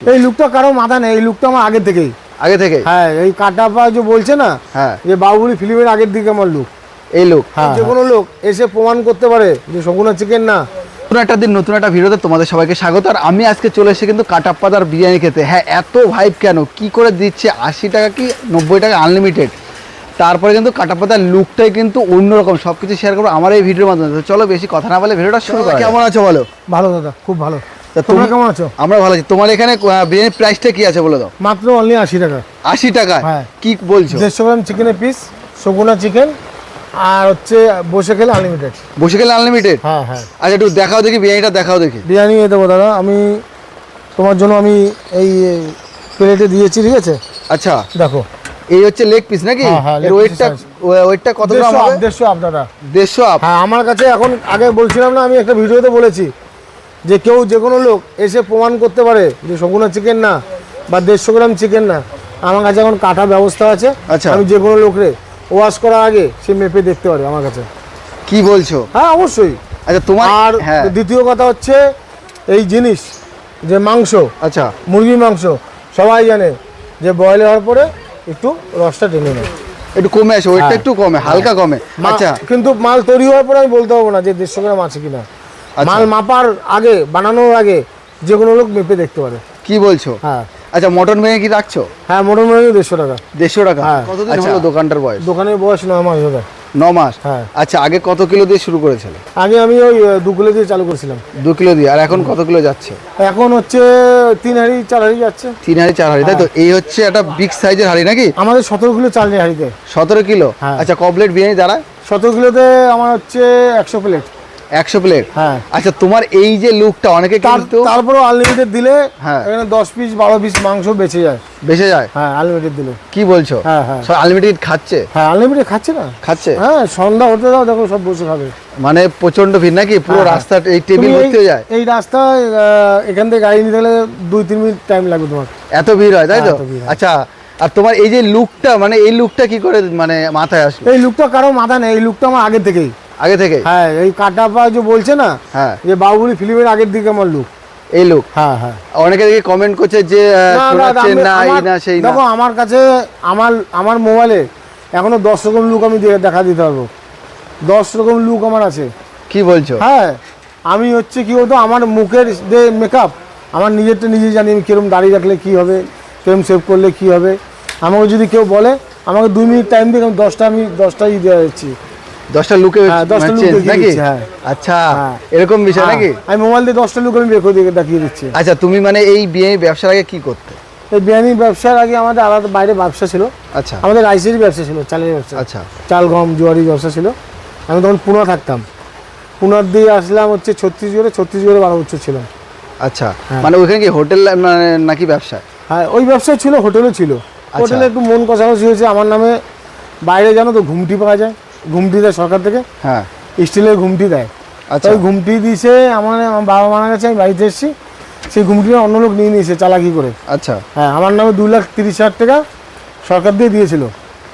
এই লুকটা কারও মাথা নেই এই লুকটা আমার আগে থেকেই। আগে থেকে হ্যাঁ এই কাটাপা যে বলছে না হ্যাঁ। যে বাহুবলী ফিল্মের আগের দিকে আমার লুক। এই লোক? হ্যাঁ যে কোনো লোক এসে প্রমাণ করতে পারে যে শগুনা চিকেন না। নতুন একটা দিন নতুন একটা ভিডিওতে তোমাদের সবাইকে স্বাগত। আর আমি আজকে চলে এসেছি কিন্তু কাটাপ্পাদার বিরিয়ানি খেতে। হ্যাঁ এত ভাইব কেন? কি করে দিচ্ছে? আশি টাকা কি নব্বই টাকা আনলিমিটেড তারপরে কিন্তু কাটাপ্পাদার লুকটাই কিন্তু অন্যরকম। সব কিছু শেয়ার করব আমার এই ভিডিওর মাধ্যমে। চলো বেশি কথা না বলে ভিডিওটা শুরু করা কেমন আছো বলো? ভালো দাদা খুব ভালো। তোমরা কেমন আছো? আমরা ভালো আছি। তোমার এখানে বিরিয়ানির প্রাইসটা কি আছে বলে দাও? মাত্র অনলি আশি টাকা। আশি টাকা? হ্যাঁ। কি বলছো? দেড়শো গ্রাম চিকেনের পিস চিকেন আর হচ্ছে বসে খেলে আনলিমিটেড বসে গেলে আনলিমিটেড হ্যাঁ হ্যাঁ। আচ্ছা একটু দেখাও দেখি বিরিয়ানিটা দেখাও দেখি। বিরিয়ানি দেবো দাদা আমি তোমার জন্য আমি এই প্লেটে দিয়েছি ঠিক আছে? আচ্ছা। দেখো। এই হচ্ছে লেগ পিস নাকি? এর ওয়েটটা ওয়েটটা কত গ্রাম আপ হবে? দেড়শো আপ দাদা। দেড়শো আপ হ্যাঁ আমার কাছে এখন আগে বলছিলাম না আমি একটা ভিডিওতে বলেছি যে কেউ যে কোনো লোক এসে প্রমাণ করতে পারে যে শগুনা চিকেন না বা দেড়শো গ্রাম চিকেন না। আমার কাছে এখন কাটা ব্যবস্থা আছে। আচ্ছা। আমি যে কোনো লোকরে ওয়াশ করার আগে সে মেপে দেখতে পারে আমার কাছে। কি বলছো? হ্যাঁ অবশ্যই। আচ্ছা তোমার আর হ্যাঁ। দ্বিতীয় কথা হচ্ছে এই জিনিস যে মাংস। আচ্ছা। মুরগির মাংস। সবাই জানে যে বয়েল হওয়ার পরে একটু রসটা টেনে নেয়। একটু কমে আসে ওয়েটটা হ্যাঁ। একটু কমে হালকা কমে। মা- আচ্ছা। কিন্তু মাল তৈরি হওয়ার পরে আমি বলতে পারব না যে দেড়শো গ্রাম আছে কিনা। মাল মাপার আগে বানানোর আগে যে কোনো লোক মেপে দেখতে পারে। কি বলছো? হ্যাঁ। আচ্ছা মটন ভেঙে কি রাখছো? হ্যাঁ মোটামুটি দেড়শো টাকা। দেড়শো টাকা? হ্যাঁ। কতদিন আচ্ছা। হলো দোকানটার বয়স? দোকানের বয়স নয় মাস হবে। ন মাস? হ্যাঁ। আচ্ছা আগে কত কিলো দিয়ে শুরু করেছিল? আগে আমি ওই দু কিলো দিয়ে চালু করেছিলাম। দু কিলো দিয়ে আর এখন কত কিলো যাচ্ছে? এখন হচ্ছে তিন হাঁড়ি চার হাঁড়ি যাচ্ছে। তিন হাড়ি চার হাড়ি তাই হ্যাঁ। তো এই হচ্ছে একটা বিগ সাইজের হাড়ি নাকি? আমাদের সতেরো কিলো চাল নেই হাঁড়িতে। সতেরো কিলো? হ্যাঁ। আচ্ছা কমপ্লিট বিরিয়ানি দাঁড়ায় সতেরো কিলোতে আমার হচ্ছে একশো প্লেট। একশো প্লেট হ্যাঁ। আচ্ছা তোমার এই যে লুকটা অনেকে কিন্তু তারপরেও আনলিমিটেড দিলে হ্যাঁ। এখানে দশ পিস বারো পিস মাংস বেঁচে যায়। বেঁচে যায়? হ্যাঁ আনলিমিটেড দিলে। কি বলছো? হ্যাঁ হ্যাঁ। আনলিমিটেড খাচ্ছে? হ্যাঁ আনলিমিটেড খাচ্ছে না? খাচ্ছে? হ্যাঁ সন্ধ্যা হতে দাও দেখো সব বসে খাবে। মানে প্রচণ্ড ভিড় নাকি? পুরো হ্যাঁ, হ্যাঁ। রাস্তা এই টেবিল ভর্তি যায়? এই রাস্তায় আহ, এখান থেকে গাড়ি নিতে গেলে দুই তিন মিনিট টাইম লাগবে তোমার। এত ভিড় হয় তাই তো? হ্যাঁ। আচ্ছা আর তোমার এই যে লুকটা মানে এই লুকটা কি করে মানে মাথায় আসলো? এই লুকটা কারও মাথা নেই এই লুকটা আমার আগে থেকেই। আগে থেকে? হ্যাঁ এই কাটা পা যে বলছে না হ্যাঁ। যে বাহুবলী ফিল্মের আগের দিকে আমার লুক এই লুক হ্যাঁ হ্যাঁ। অনেকে দেখি কমেন্ট করছে যে না, এই না সেই না। দেখো আমার কাছে আমার আমার মোবাইলে এখনও দশ রকম লুক আমি দেখা দিতে পারব। দশ রকম লুক আমার আছে। কি বলছো? হ্যাঁ আমি হচ্ছে কি বলতো আমার মুখের যে মেকআপ আমার নিজেরটা নিজে জানি আমি কিরম দাড়ি রাখলে কি হবে কিরম সেভ করলে কি হবে। আমাকে যদি কেউ বলে আমাকে দুই মিনিট টাইম দিয়ে আমি দশটা আমি দশটাই দেওয়া যাচ্ছি। দশটা লুকে হ্যাঁ, দশটা look নাকি? হ্যাঁ। আচ্ছা হ্যাঁ। এরকম বিষয় নাকি? আমি মোবাইল দিয়ে দশটা লুক আমি বের করে দিয়ে দেখিয়ে দিচ্ছি। আচ্ছা তুমি মানে এই বিয়ে ব্যবসার আগে কি করতে? এই বিরিয়ানি ব্যবসার আগে আমাদের আলাদা বাইরে ব্যবসা ছিল। আচ্ছা। আমাদের রাইসেরই ব্যবসা ছিল চালের ব্যবসা। আচ্ছা। চাল গম জোয়ারি ব্যবসা ছিল। আমি তখন পুনা থাকতাম। পুনার দিয়ে আসলাম হচ্ছে ছত্তিশগড়ে ছত্তিশগড়ে বারো বছর ছিলাম। আচ্ছা। মানে ওইখানে কি হোটেল মানে নাকি ব্যবসা? হ্যাঁ ওই ব্যবসায় ছিল হোটেলও ছিল। আচ্ছা। হোটেলে একটু মন কষাকষি হয়েছে আমার নামে বাইরে জানো তো ঘুমটি পাওয়া যায়। ঘুমটি দেয় সরকার থেকে? হ্যাঁ। স্টিলের ঘুমটি দেয়। আচ্ছা। ওই ঘুমটি দিয়েছে আমার আমার বাবা মারা গেছে আমি বাড়িতে এসেছি। সেই ঘুমটিটা অন্য লোক নিয়ে নিয়েছে চালাকি করে। আচ্ছা। হ্যাঁ আমার নামে দু লাখ তিরিশ হাজার টাকা সরকার দিয়ে দিয়েছিল।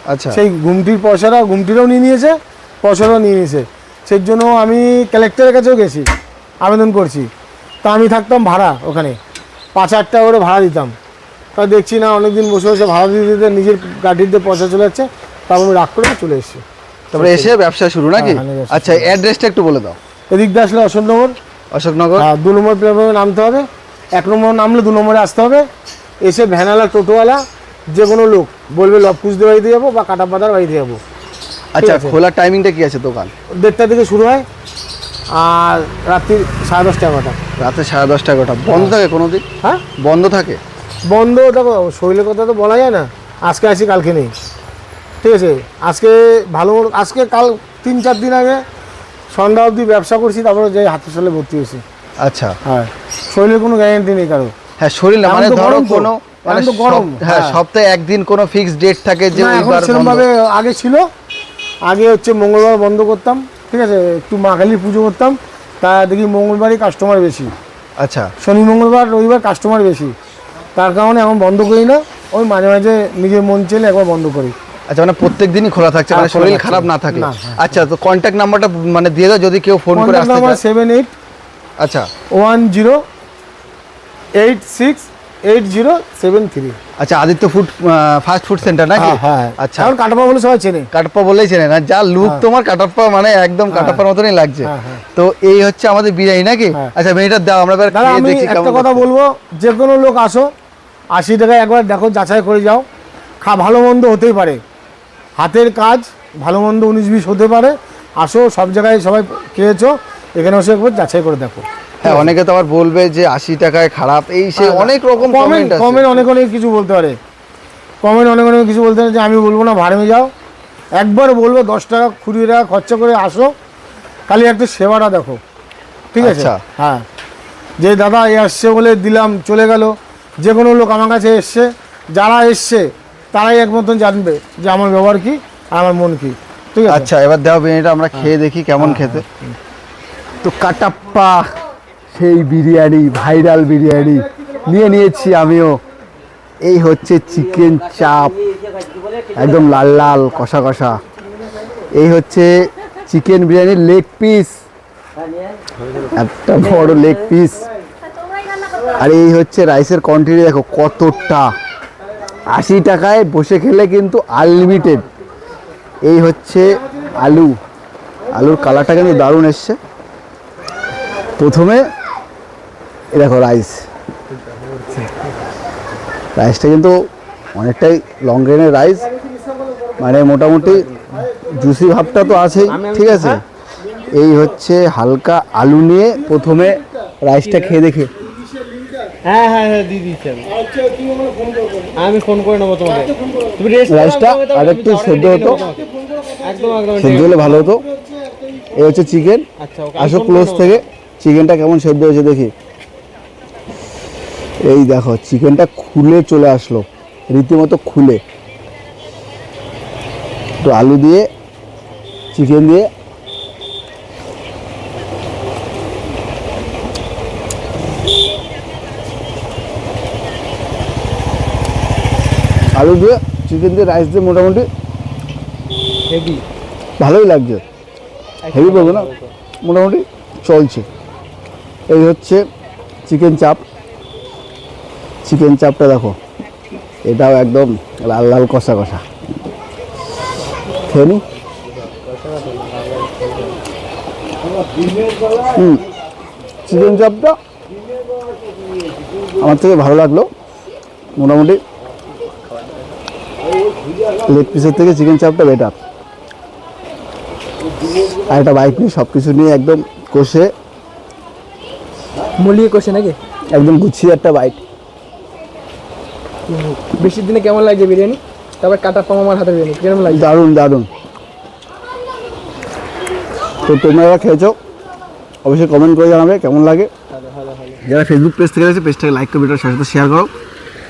আচ্ছা। সেই ঘুমটির পয়সাটা ঘুমটিটাও নিয়ে নিয়েছে পয়সাটাও নিয়ে নিয়েছে। সেই জন্য আমি কালেক্টরের কাছেও গেছি আবেদন করছি। তা আমি থাকতাম ভাড়া ওখানে। পাঁচ হাজার টাকা করে ভাড়া দিতাম। তা দেখছি না অনেকদিন বসে বসে ভাড়া দিতে দিতে নিজের গাড়িতে পয়সা চলে যাচ্ছে। তারপর আমি রাগ করে চলে এসেছি। তারপরে এসে ব্যবসা শুরু নাকি? হ্যাঁ, আচ্ছা অ্যাড্রেসটা একটু বলে দাও। এদিক দিয়ে আসলে অশোকনগর। অশোকনগর? হ্যাঁ দু নম্বর প্ল্যাটফর্মে নামতে হবে। এক নম্বর নামলে দু নম্বরে আসতে হবে। এসে ভ্যানালা টোটোওয়ালা যে কোনো লোক বলবে লবকুচদের বাড়িতে যাব বা কাটা কাটাপাতার বাড়িতে যাব। আচ্ছা খোলার টাইমিংটা কি আছে দোকান? দেড়টা থেকে শুরু হয় আর রাত্রি সাড়ে দশটা এগারোটা। রাতে সাড়ে দশটা এগারোটা। বন্ধ থাকে কোনো দিন হ্যাঁ? বন্ধ থাকে? বন্ধ দেখো শরীরের কথা তো বলা যায় না। আজকে আসি কালকে নেই। ঠিক আছে? আজকে ভালো আজকে কাল তিন চার দিন আগে সন্ধ্যা অবধি ব্যবসা করছি তারপরে যাই হাসপাতালে ভর্তি হয়েছি। আচ্ছা। হ্যাঁ শরীরের কোনো গ্যারেন্টি নেই কারও। হ্যাঁ শরীর না মানে ধরো। কোনো মানে তো গরম, হ্যাঁ হ্যাঁ। সপ্তাহে একদিন কোনো ফিক্স ডেট থাকে যে ওইবার সেরকম বন্ধ। ভাবে আগে ছিল। আগে হচ্ছে মঙ্গলবার বন্ধ করতাম ঠিক আছে? একটু মা কালীর পুজো করতাম তা দেখি মঙ্গলবারই কাস্টমার বেশি। আচ্ছা। শনি মঙ্গলবার রবিবার কাস্টমার বেশি। তার কারণে এখন বন্ধ করি না ওই মাঝে মাঝে নিজের মন চেলে একবার বন্ধ করি। আচ্ছা মানে প্রত্যেক দিনই খোলা থাকছে হ্যাঁ, মানে শরীর খারাপ না থাকলে। না, হ্যাঁ, আচ্ছা তো কন্ট্যাক্ট নাম্বারটা মানে দিয়ে দাও যদি কেউ ফোন করে আসতে নাম্বার সেভেন এইট আচ্ছা। One zero eight six eight zero seven three আচ্ছা Aditya food fast food centre নাকি? হ্যাঁ হ্যাঁ। আচ্ছা। এখন বলে সবাই চেনে। কাটাপ্পা বলেই চেনে না যা লুক তোমার কাটাপ্পা মানে একদম কাটাপ্পার মতনই লাগছে। হ্যাঁ, হ্যাঁ। তো এই হচ্ছে আমাদের বিরিয়ানি নাকি? হ্যাঁ। আচ্ছা মেয়েটার দাও আমরা আমি একটা কথা বলব যে কোনো লোক আসো আশি টাকায় একবার দেখো যাচাই করে যাও। খা ভালো মন্দ হতেই পারে। হাতের কাজ ভালো মন্দ উনিশ বিশ হতে পারে। আসো সব জায়গায় সবাই খেয়েছো এখানে এসে একবার যাচাই করে দেখো। হ্যাঁ অনেকে তো আবার বলবে যে আশি টাকায় খারাপ এই সে অনেক রকম কমেন্ট কমেন্ট অনেক অনেক কিছু বলতে পারে। কমেন্ট অনেক অনেক কিছু বলতে পারে যে আমি বলব না ভাড়ে যাও। একবার বলব দশ টাকা কুড়ি টাকা খরচা করে আসো। খালি একটা সেবাটা দেখো। ঠিক আছে? আচ্ছা। হ্যাঁ। যে দাদা এ আসছে বলে দিলাম চলে গেল। যে কোনো লোক আমার কাছে এসছে যারা এসছে তারাই একমতন জানবে যে আমার ব্যবহার কি আর আমার মন কি। ঠিক আছে? আচ্ছা এবার দাও বিরিয়ানিটা আমরা খেয়ে দেখি কেমন খেতে। তো কাটাপ্পা সেই বিরিয়ানি ভাইরাল বিরিয়ানি নিয়ে নিয়েছি আমিও। এই হচ্ছে চিকেন চাপ একদম লাল লাল কষা কষা। এই হচ্ছে চিকেন বিরিয়ানির লেগ পিস। একটা বড় লেগ পিস। আর এই হচ্ছে রাইসের কোয়ান্টিটি দেখো কতটা। আশি টাকায় বসে খেলে কিন্তু আনলিমিটেড এই হচ্ছে আলু। আলুর কালারটা কিন্তু দারুণ এসছে। প্রথমে এই দেখো রাইস রাইসটা কিন্তু অনেকটাই লং গ্রেনের রাইস মানে মোটামুটি জুসি ভাবটা তো আছেই ঠিক আছে? এই হচ্ছে হালকা আলু নিয়ে প্রথমে রাইসটা খেয়ে দেখে। হ্যাঁ হ্যাঁ হ্যাঁ দিয়ে দিচ্ছি আমি। আমি ফোন করে নেব তোমাকে। তুমি রেস্ট রাইসটা আরেকটু সেদ্ধ হতো। একদম একদম সেদ্ধ হলে ভালো হতো। এই হচ্ছে চিকেন আচ্ছা আসো ক্লোজ থেকে। চিকেনটা কেমন সেদ্ধ হয়েছে দেখি। এই দেখো চিকেনটা খুলে চলে আসলো। রীতিমতো খুলে। তো আলু দিয়ে চিকেন দিয়ে আলু দিয়ে চিকেন দিয়ে রাইস দিয়ে মোটামুটি হেভি ভালোই লাগছে। হেভি বলব না মোটামুটি চলছে। এই হচ্ছে চিকেন চাপ চিকেন চাপটা দেখো এটাও একদম লাল লাল কষা কষা। খেয়ে হুম চিকেন চাপটা আমার থেকে ভালো লাগল। মোটামুটি লেগ পিসের থেকে চিকেন চাপটা বেটার আর একটা বাইক নিয়ে সব কিছু নিয়ে একদম কষে মলিয়ে কষে নাকি? একদম গুছিয়ে একটা বাইক বেশি দিনে কেমন লাগছে বিরিয়ানি? তারপর কাটা পাম আমার হাতে বিরিয়ানি কেমন লাগছে? দারুণ দারুণ। তো তোমরা খেয়েছো অবশ্যই কমেন্ট করে জানাবে কেমন লাগে। যারা ফেসবুক পেজ থেকে রয়েছে পেজটাকে লাইক করে ভিডিওর সাথে শেয়ার করো।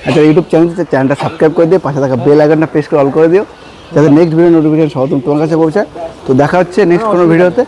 আচ্ছা ইউটিউব চ্যানেল চ্যানেলটা সাবস্ক্রাইব করে দিও পাশে থাকা বেল আইকনটা প্রেস করে অল করে দিও যাতে নেক্সট ভিডিও নোটিফিকেশন সহ তোমার কাছে পৌঁছায়। তো দেখা হচ্ছে নেক্সট কোনো ভিডিওতে